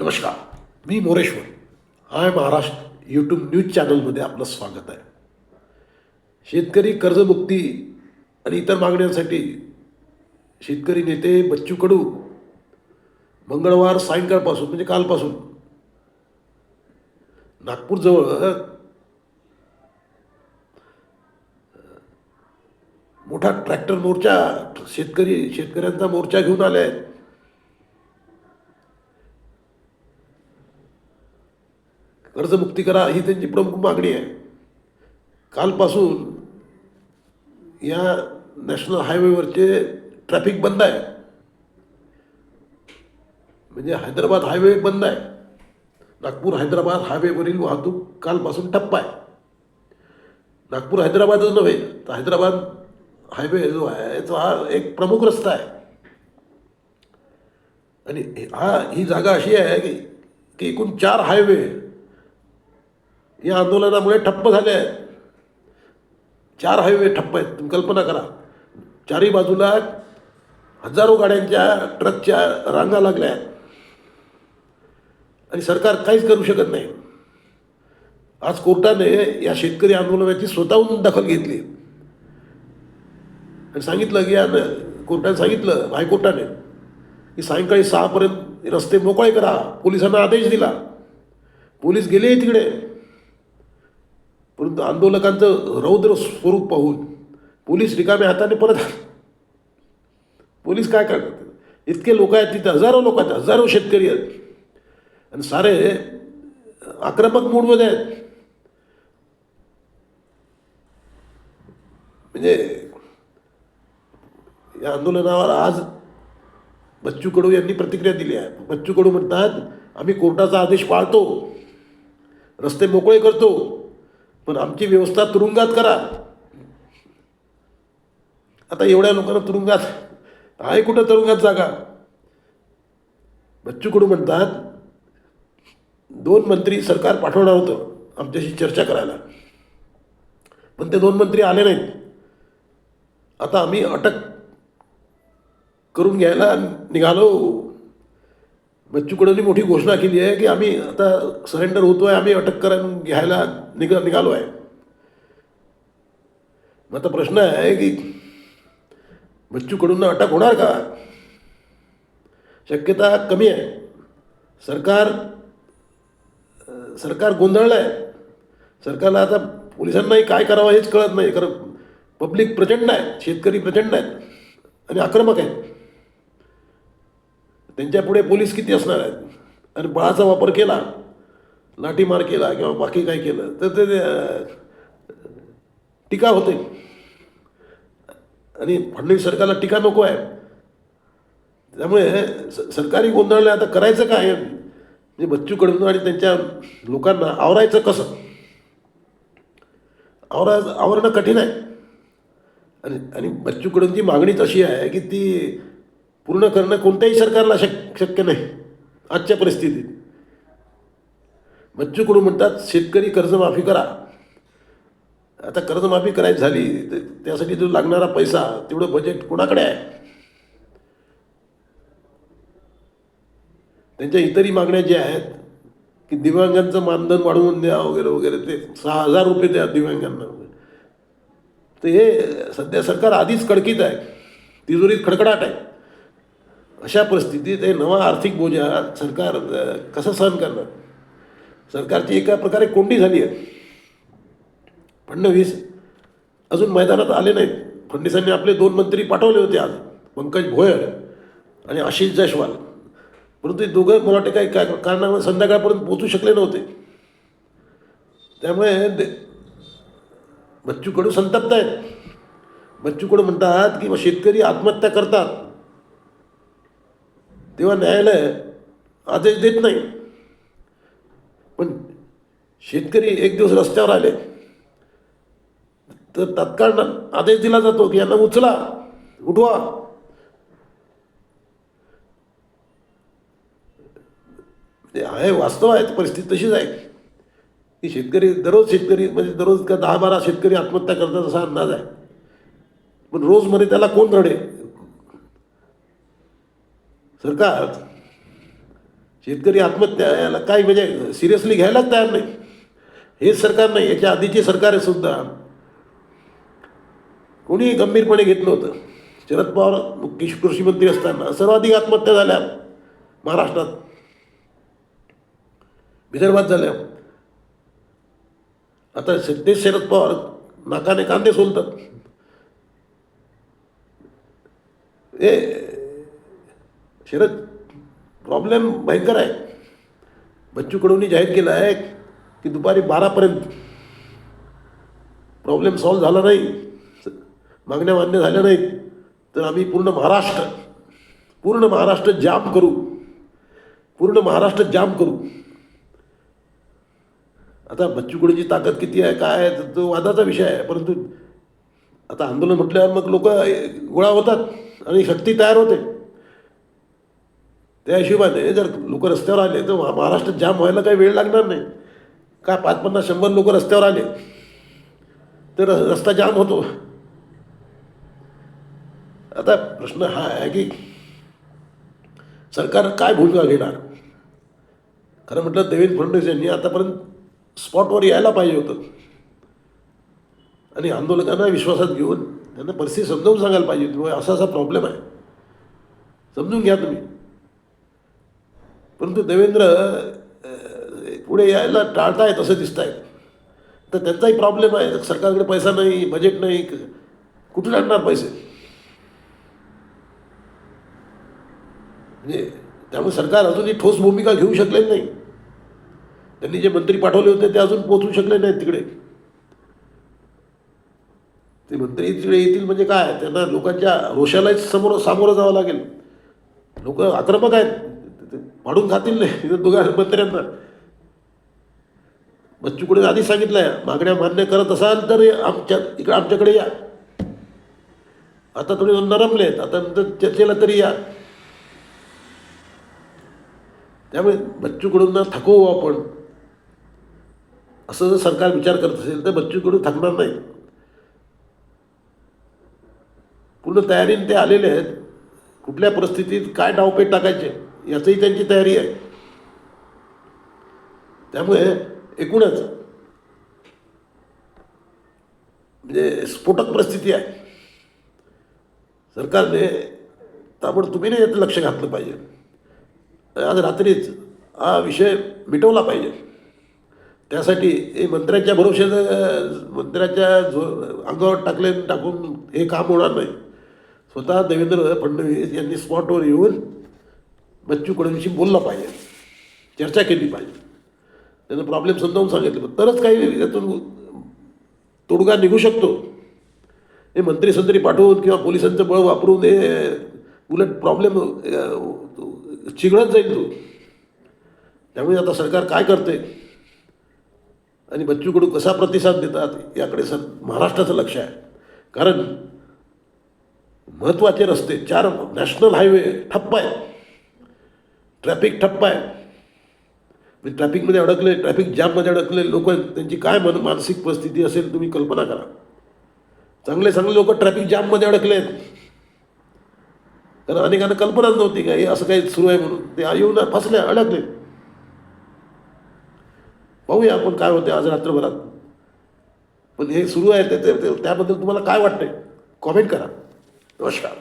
नमस्कार. मी Moreshwar. Hi Maharashtra YouTube news चॅनलमध्ये आपलं स्वागत आहे. शेतकरी कर्जमुक्ती आणि इतर मागण्यांसाठी शेतकरी नेते बच्चू कडू मंगळवार सायंकाळपासून म्हणजे कालपासून नागपूरजवळ मोठा ट्रॅक्टर मोर्चा शेतकरी शेतकऱ्यांचा मोर्चा घेऊन आले आहेत. कर्जमुक्ती करा ही त्यांची प्रमुख मागणी आहे. कालपासून या नॅशनल हायवेवरचे ट्रॅफिक बंद आहे. म्हणजे हैदराबाद हायवे बंद आहे. नागपूर हैदराबाद हायवेवरील वाहतूक कालपासून ठप्प आहे. नागपूर हैदराबादच नव्हे तर हैदराबाद हायवे जो आहे तो हा एक प्रमुख रस्ता आहे. आणि हा ही जागा अशी आहे की की एकूण चार हायवे या आंदोलनामुळे ठप्प झाले आहेत. चार हायवे ठप्प आहेत. तुम्ही कल्पना करा. चारही बाजूला हजारो गाड्यांच्या ट्रकच्या रांगा लागल्या आहेत. आणि सरकार काहीच करू शकत नाही. आज कोर्टाने या शेतकरी आंदोलनाची स्वतःहून दखल घेतली. आणि सांगितलं की या कोर्टाने सांगितलं हायकोर्टाने की सायंकाळी सहापर्यंत रस्ते मोकळे करा. पोलिसांना आदेश दिला. पोलीस गेले तिकडे. परंतु आंदोलकांचं रौद्र स्वरूप पाहून पोलीस रिकाम्या हाताने परत आले. पोलीस काय करतात? इतके लोक आहेत तिथे हजारो लोक आहेत हजारो शेतकरी आहेत. आणि सारे आक्रमक मूडमध्ये आहेत. म्हणजे या आंदोलनावर आज बच्चू कडू यांनी प्रतिक्रिया दिली आहे. बच्चू कडू म्हणतात आम्ही कोर्टाचा आदेश पाळतो रस्ते मोकळे करतो पण आमची व्यवस्था तुरुंगात करा. आता एवढ्या लोकांना तुरुंगात आहे कुठं तुरुंगात जागा? बच्चू कडू म्हणतात दोन मंत्री सरकार पाठवणार होतं आमच्याशी चर्चा करायला. पण ते दोन मंत्री आले नाहीत. आता आम्ही अटक करून घ्यायला निघालो. बच्चू कडूंनी मोठी घोषणा केली आहे की आम्ही आता सरेंडर होतो आहे आम्ही अटक करून घ्यायला निघ निघालो आहे. मग आता प्रश्न आहे की बच्चू कडूंना अटक होणार का? शक्यता कमी आहे. सरकार सरकार गोंधळलं आहे सरकारला आता पोलिसांनाही काय करावं हेच कळत नाही कारण पब्लिक प्रचंड आहे शेतकरी प्रचंड आहेत आणि आक्रमक आहेत. त्यांच्या पुढे पोलीस किती असणार आहेत? आणि बळाचा वापर केला लाठीमार केला किंवा बाकी काय केलं तर ते टीका होते. आणि फडणवीस सरकारला टीका नको आहे. त्यामुळे स- सरकारी गोंधळले आता करायचं काय? म्हणजे बच्चू कडून आणि त्यांच्या लोकांना आवरायचं कसं? आवरा आवरणं कठीण आहे. आणि आणि बच्चू कडूंची मागणीच अशी आहे की ती पूर्ण करणं कोणत्याही सरकारला शक शक्य नाही. आजच्या परिस्थितीत. बच्चू कडू म्हणतात शेतकरी कर्जमाफी करा. आता कर्जमाफी करायची झाली तर त्यासाठी जो लागणारा पैसा तेवढं बजेट कोणाकडे आहे? त्यांच्या इतरही मागण्या ज्या आहेत की दिव्यांगांचं मानधन वाढवून द्या वगैरे वगैरे ते सहा हजार रुपये द्या दिव्यांगांना. तर हे सध्या सरकार आधीच कडकीत आहे. तिजोरीत खडखडाट आहे. अशा परिस्थितीत हे नवा आर्थिक बोजा सरकार कसं सहन करणार? सरकारची एका प्रकारे कोंडी झाली आहे. फडणवीस अजून मैदानात आले नाहीत. फडणवीसांनी आपले दोन मंत्री पाठवले होते आज पंकज भोयर आणि आशिष जयस्वाल. परंतु ते दोघं मला वाटतं काही काय कारणामुळे संध्याकाळपर्यंत पोचू शकले नव्हते. त्यामुळे बच्चू कडू संतप्त आहेत. बच्चू कडू म्हणतात की मग शेतकरी आत्महत्या करतात. तेव्हा न्यायालय आदेश देत नाही. पण शेतकरी एक दिवस रस्त्यावर आले. तर तत्काळ आदेश दिला जातो की यांना उचला उठवा. ते आहे वास्तव आहे परिस्थिती तशीच आहे. की शेतकरी दररोज शेतकरी म्हणजे दररोज का दहा बारा शेतकरी आत्महत्या करतात असा अंदाज आहे. पण रोजमध्ये त्याला कोण रडेल सरकार शेतकरी आत्महत्या याला काही म्हणजे सिरियसली घ्यायलाच तयार नाही. हेच सरकार नाही याच्या आधीचे सरकार आहे सुद्धा. कोणी गंभीरपणे घेतलं होतं शरद पवार कृषी मंत्री असताना सर्वाधिक आत्महत्या झाल्या महाराष्ट्रात. विदर्भात झाल्या. आता तेच शरद पवार नाकाने कांदे सोलतात. हे शरद प्रॉब्लेम भयंकर आहे. बच्चू कडूंनी जाहीर केलं आहे की दुपारी बारापर्यंत. प्रॉब्लेम सॉल्व्ह झाला नाही. मागण्या मान्य झाल्या नाहीत. तर आम्ही पूर्ण महाराष्ट्र पूर्ण महाराष्ट्र जाम करू. पूर्ण महाराष्ट्र जाम करू. आता बच्चू कडूंची ताकद किती आहे काय आहे तो वादाचा विषय आहे. परंतु आता आंदोलन म्हटल्यावर मग लोक गोळा होतात आणि शक्ती तयार होते. त्या हिशोबाने जर लोक रस्त्यावर आले तर महाराष्ट्रात जाम व्हायला काही वेळ लागणार नाही. काय पाच पन्नास शंभर लोक रस्त्यावर आले तर रस्ता जाम होतो. आता प्रश्न हा आहे की सरकार काय भूमिका घेणार? खरं म्हटलं देवेंद्र फडणवीस यांनी आतापर्यंत स्पॉटवर यायला पाहिजे होतं. आणि आंदोलकांना विश्वासात घेऊन त्यांना परिस्थिती समजावून सांगायला पाहिजे होती. असा असा प्रॉब्लेम आहे. समजून घ्या तुम्ही. परंतु देवेंद्र पुढे यायला टाळतायत असं दिसत आहेत तर त्यांचाही प्रॉब्लेम आहे. सरकारकडे पैसा नाही बजेट नाही कुठून आणणार पैसे? म्हणजे त्यामुळे सरकार अजूनही ठोस भूमिका घेऊ शकले नाही. त्यांनी जे मंत्री पाठवले होते ते अजून पोहोचू शकले नाहीत तिकडे. ते मंत्री तिकडे येतील म्हणजे काय? त्यांना लोकांच्या रोषालाच समोर सामोरं जावं लागेल. लोक आक्रमक आहेत. पाडून खातील नाही तिथं दोघा मंत्र्यांना बच्चूकडे आधीच सांगितलं आहे मागण्या मान्य करत असाल तर आमच्या इकडे आमच्याकडे या. आता थोडे नरमलेत आता नंतर चर्चेला तरी या. त्यामुळे बच्चूकडून थकवू आपण. असं जर सरकार विचार करत असेल तर बच्चूकडून थकणार नाही. पूर्ण तयारीने ते आलेले आहेत. कुठल्या परिस्थितीत काय डावपेट टाकायचे? याचंही त्यांची तयारी आहे. त्यामुळे एकूणच म्हणजे स्फोटक परिस्थिती आहे. सरकारने ताबडतोबीने यात लक्ष घातलं पाहिजे. आज रात्रीच हा विषय मिटवला पाहिजे. त्यासाठी हे मंत्र्यांच्या भरोश्यानं मंत्र्याच्या जो अंगावर टाकले टाकून हे काम होणार नाही. स्वतः देवेंद्र फडणवीस यांनी स्पॉटवर येऊन बच्चू कडूंशी बोललं पाहिजे. चर्चा केली पाहिजे. त्यांना प्रॉब्लेम समजावून सांगितलं. तरच काही यातून तोडगा निघू शकतो. हे मंत्री संत्री पाठवून किंवा पोलिसांचं बळ वापरून हे उलट प्रॉब्लेम चिघळत जाईल तो. त्यामुळे आता सरकार काय करते? आणि बच्चूकडू कसा प्रतिसाद देतात याकडे सर महाराष्ट्राचं लक्ष आहे. कारण महत्त्वाचे रस्ते चार नॅशनल हायवे ठप्प आहे ट्रॅफिक ठप्प आहे. म्हणजे ट्रॅफिकमध्ये अडकले ट्रॅफिक जाममध्ये अडकले लोक त्यांची काय मन मानसिक परिस्थिती असेल तुम्ही कल्पना करा. चांगले चांगले लोक ट्रॅफिक जाममध्ये अडकले आहेत कारण अनेकांना कल्पनाच नव्हती का हे असं काही सुरू आहे म्हणून. ते येऊन फसले अडकले. पाहूया आपण काय होते आज रात्रभरात. पण हे सुरू आहे ते ते- त्याबद्दल तुम्हाला काय वाटतंय? कॉमेंट करा. नमस्कार.